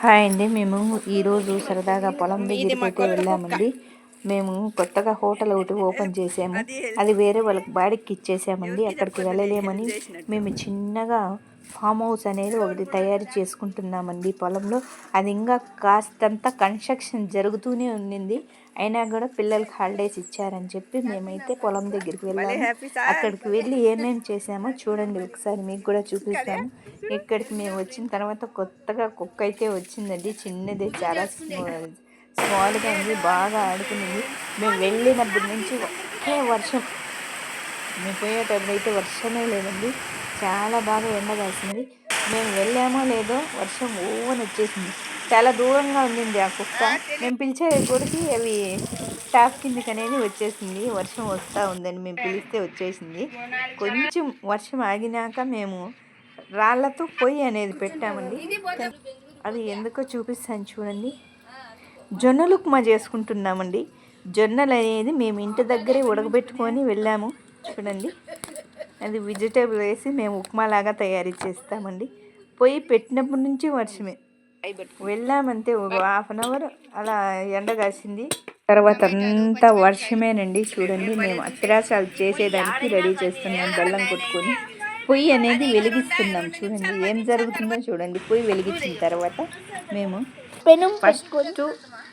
Hi అండి. మేము ఈరోజు సరదాగా పొలం దగ్గరికి వెళ్ళామండి. మేము కొత్తగా హోటల్ ఒకటి ఓపెన్ చేసాము. అది వేరే వాళ్ళకి బాడికి ఇచ్చేసామండి. అక్కడికి వెళ్ళలేమని మేము చిన్నగా ఫామ్ హౌస్ అనేది ఒకటి తయారు చేసుకుంటున్నామండి పొలంలో. అది ఇంకా కాస్తంత కన్స్ట్రక్షన్ జరుగుతూనే ఉండింది. అయినా కూడా పిల్లలకి హాలిడేస్ ఇచ్చారని చెప్పి మేమైతే పొలం దగ్గరికి వెళ్ళాము. అక్కడికి వెళ్ళి ఏమేమి చేసామో చూడండి. ఒకసారి మీకు కూడా చూపిస్తాను. ఇక్కడికి మేము వచ్చిన తర్వాత కొత్తగా కుక్క అయితే వచ్చిందండి. చిన్నది చాలా స్మాల్గా ఉంది బాగా ఆడుకునింది. మేము వెళ్ళినప్పటి నుంచి ఒకే వర్షం. మేము పోయేటప్పుడు అయితే వర్షమే లేదండి. చాలా బాగా ఎండ కాసింది. మేము వెళ్ళామో లేదో వర్షం ఓవని వచ్చేసింది. చాలా దూరంగా ఉండింది ఆ కుక్క. మేము పిలిచే కొడికి అవి టాప్ కిందకి అనేది వచ్చేసింది. వర్షం వస్తూ ఉందని మేము పిలిస్తే వచ్చేసింది. కొంచెం వర్షం ఆగినాక మేము రాళ్ళతో పొయ్యి అనేది పెట్టామండి. అది ఎందుకో చూపిస్తాను చూడండి. జొన్నలు ఉప్మా చేసుకుంటున్నామండి. జొన్నలు అనేది మేము ఇంటి దగ్గరే ఉడకబెట్టుకొని వెళ్ళాము. చూడండి. అది వెజిటేబుల్ వేసి మేము ఉప్మా లాగా తయారు చేస్తామండి. పొయ్యి పెట్టినప్పటి నుంచి వర్షమే. వెళ్ళామంతే ఒక హాఫ్ అన్ అవర్ అలా ఎండ కాసింది. తర్వాత అంతా వర్షమేనండి. చూడండి మేము అత్యాసాలు చేసేదానికి రెడీ చేస్తున్నాం బెల్లం కొట్టుకొని. పొయ్యి అనేది వెలిగిస్తున్నాం. చూడండి ఏం జరుగుతుందో చూడండి. పొయ్యి వెలిగించిన తర్వాత మేము పెను ఫస్ట్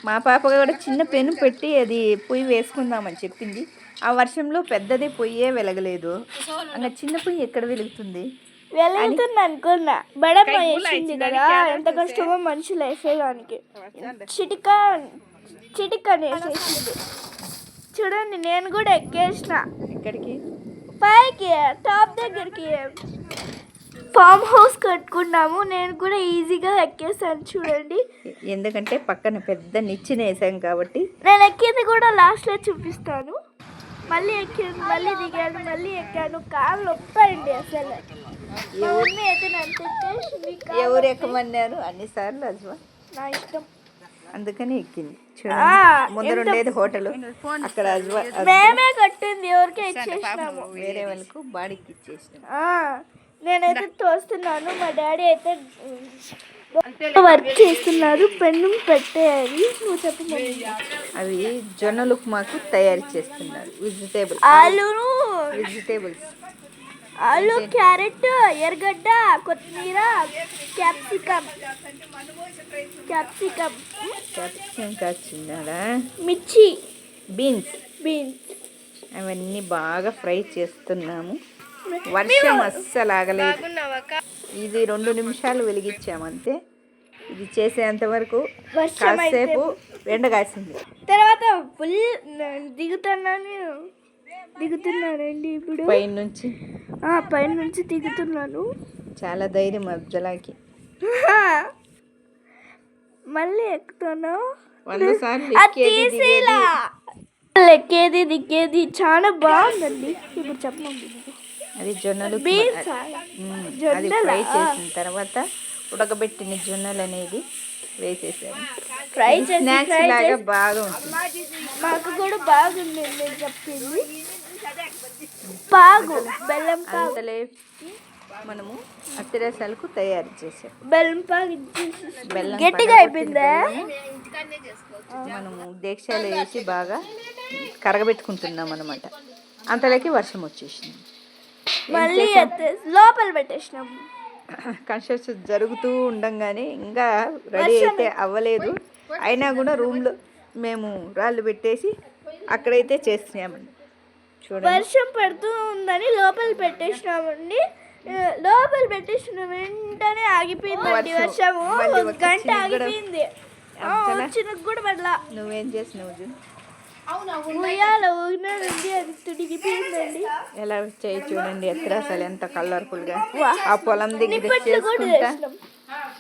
మా పాప కూడా చిన్న పెను పెట్టి అది పొయ్యి వేసుకుందామని చెప్పింది. ఆ వర్షంలో పెద్దది పొయ్యే వెలగలేదు. అన్న చిన్న పొయ్యి ఎక్కడ వెలుగుతుంది? వెలుగుతుంది అనుకున్నా. వేసింది కదా ఎంత కష్టమో మనుషులు వేసేదానికి. చిటిక చిటిక వేసేసింది. చూడండి నేను కూడా ఎక్కేసిన. ఎక్కడికి? పైకి టాప్ దగ్గరికి. ఫామ్ హౌస్ కట్టుకున్నాము. నేను కూడా ఈజీగా ఎక్కేసాను చూడండి. ఎందుకంటే పక్కన పెద్ద నిచ్చెన వేసాం కాబట్టి. నేను ఎక్కింది కూడా లాస్ట్లో చూపిస్తాను. మళ్ళీ ఎక్కాను మళ్ళీ దిగాను మళ్ళీ ఎక్కాను. కాళ్ళు నొప్పండి అసలు. మమ్మీ అయితే నన్ను ఎవరు ఎక్కమన్నారు? అన్నిసార్లు అజ్వా నా ఇష్టం. అందుకని ఎక్కింది. ముందర ఉండేది హోటల్. అక్కడ అజ్వా మేమే కట్టింది ఎవరికే ఇచ్చేసినాము. వేరే వాళ్ళకు బాడీకి ఇచ్చేసినాం. ఆ, నేనైతే తోస్తున్నాను. మా డాడీ అయితే వర్క్ చేస్తున్నారు. పెన్ను పెట్టేయాలి నువ్వు చెప్పమని అవి జొన్నలు ఉప్మాకు తయారు చేస్తున్నారు. వెజిటేబుల్ ఆలును వెజిటేబుల్స్ ఆలు క్యారెట్ ఎర్రగడ్డ కొత్తిమీర క్యాప్సికమ్. క్యాప్సికమ్. క్యాప్సికం కాచిన్నాడా మిర్చి. బీన్స్. బీన్స్. అవన్నీ బాగా ఫ్రై చేస్తున్నాము. వర్షం అస్సలు ఆగలేదు ఇది రెండు నిమిషాలు వెలిగించామంతే. ఇది చేసేంత వరకు కాసేపు ఎండ కాసింది. తర్వాత ఫుల్ దిగుతున్నాను. దిగుతున్నానండి ఇప్పుడు. పైన నుంచి ఆ, పైన నుంచి దిగుతున్నాను. చాలా ధైర్యం అబ్జలాకి మళ్ళీ ఎక్కుతాను ఎక్కేది దిగేది. చాలా బాగుందండి. ఇప్పుడు చెప్పండి అది జొన్నలు. అది? ఫ్రై చేసిన తర్వాత ఉడకబెట్టిన జొన్నలు అనేది వేసేసాము ఫ్రై చేసి స్నాక్స్ లాగా బాగా ఉంటుంది మాకు కూడా బాగుంది నేను చెప్పింది. పాగు బెల్లం అంతలే మనము అత్తిరసాలకు తయారు చేసాం. బెల్లం పాగు బెల్లం గట్టిగా అయిపోయిందా? మనము దీక్షలు వేసి బాగా కరగబెట్టుకుంటున్నాం అనమాట అంతలోకి వర్షం వచ్చేసింది. మళ్ళీ లోపల పెట్టేసినాము కన్స్ట్రక్షన్ జరుగుతూ ఉండంగానే ఇంకా రెడీ అయితే అవ్వలేదు. అయినా కూడా రూమ్లో మేము రాళ్ళు పెట్టేసి అక్కడైతే చేస్తున్నామండి. చూడండి. వర్షం పడుతూ ఉందని లోపల పెట్టేసినామండి. లోపల పెట్టేసిన వెంటనే ఆగిపోయిందండి వర్షం. వర్షము. గంట ఆగిపోయింది. కూడా పడలా. నువ్వేం చేసినావు? ఉయ్యాల అది తుడిగిపోయిందండి ఎలా వచ్చాయి చూడండి ఎత్ర అసలు ఎంత కలర్ఫుల్గా ఆ పొలం దగ్గర చేసుకుంటా.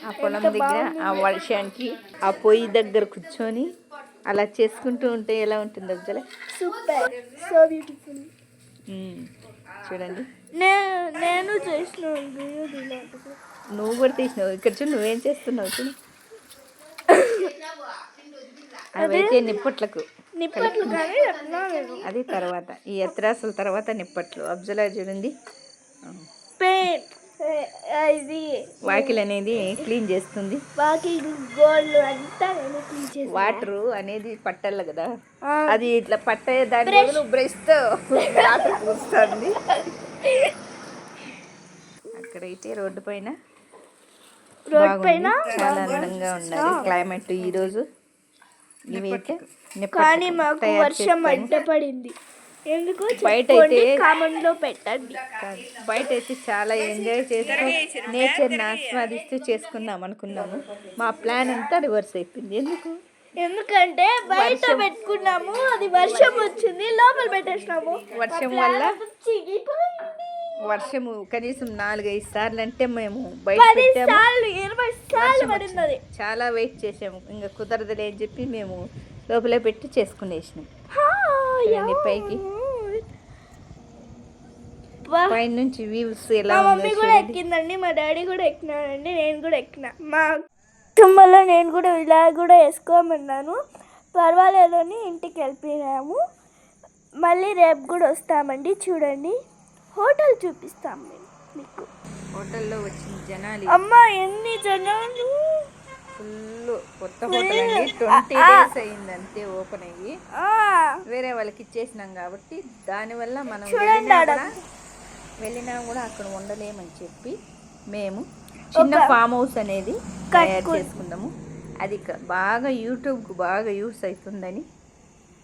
ఆ పొలం దగ్గర ఆ వర్షానికి ఆ పొయ్యి దగ్గర కూర్చొని అలా చేసుకుంటూ ఉంటే ఎలా ఉంటుంది అబ్జల సూపర్. సో బ్యూటిఫుల్ చూడండి. నేను ఇలాంటిది. నువ్వు కూడా తీసినావు. ఇక్కడ చూడు నువ్వేం చేస్తున్నావు అవైతే నిప్పట్లకు. నిప్పట్లు కానీ అది తర్వాత ఈ ఎత్రాసుల తర్వాత నిప్పట్లు. అబ్జలా చూడండి. ఇది వాకిల్ అనేది క్లీన్ చేస్తుంది. గోల్డ్ అంతా వాటర్ అనేది పట్టాలి కదా. అది ఇట్లా పట్టే దాని బదులు బ్రష్తో వాటర్ పూస్తుంది. అక్కడైతే రోడ్డు పైన రోడ్ బాగుంది. పైన చాలా అందంగా ఉన్నది. క్లైమేట్ ఈ రోజు ఇవైతే కానీ మాకు వర్షం చేసుకొని- అడ్డ పడింది ఎందుకు బయట అయితే- పెట్టండి. బయట అయితే చాలా ఎంజాయ్ చేస్తూ నేచర్ని ఆస్వాదిస్తూ చేసుకుందాం అనుకున్నాము. మా ప్లాన్ అంతా రివర్స్ అయిపోయింది. ఎందుకు? ఎందుకంటే బయట పెట్టుకున్నాము అది వర్షం వచ్చింది లోపల పెట్టేసినాము. వర్షం వల్ల. వర్షము కనీసం నాలుగైదు సార్లు అంటే మేము బయట పెట్టాము. చాలా వెయిట్ చేసాము. ఇంకా కుదరదులే అని చెప్పి మేము లోపలే పెట్టి చేసుకునేసినాం. పైకి. పైన నుంచి వ్యూస్ ఎలా మా మమ్మీ కూడా ఎక్కిందండి మా డాడీ కూడా ఎక్కినాడండి నేను కూడా ఎక్కిన. మా కుటుంబంలో నేను కూడా ఇలా కూడా వేసుకోమన్నాను. పర్వాలేదు అని ఇంటికి వెళ్ళిపోయినాము. మళ్ళీ రేపు కూడా వస్తామండి చూడండి. హోటల్ చూపిస్తాం మేము మీకు. హోటల్లో వచ్చిన జనాలు అమ్మ ఎన్ని జనాలు? ఫుల్ కొత్త హోటల్ అండి. ట్వంటీ డేస్ అయింది అంతే ఓపెన్ అయ్యి. వేరే వాళ్ళకి ఇచ్చేసినాం కాబట్టి దానివల్ల మనం వెళ్ళినా. కూడా అక్కడ ఉండలేమని చెప్పి మేము చిన్న ఫామ్ హౌస్ అనేది తయారు చేసుకున్నాము. అది బాగా యూట్యూబ్కు బాగా యూస్ అవుతుందని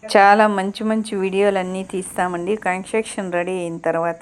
చాలా మంచి మంచి వీడియోలు అన్నీ తీస్తామండి. కన్స్ట్రక్షన్ రెడీ అయిన తర్వాత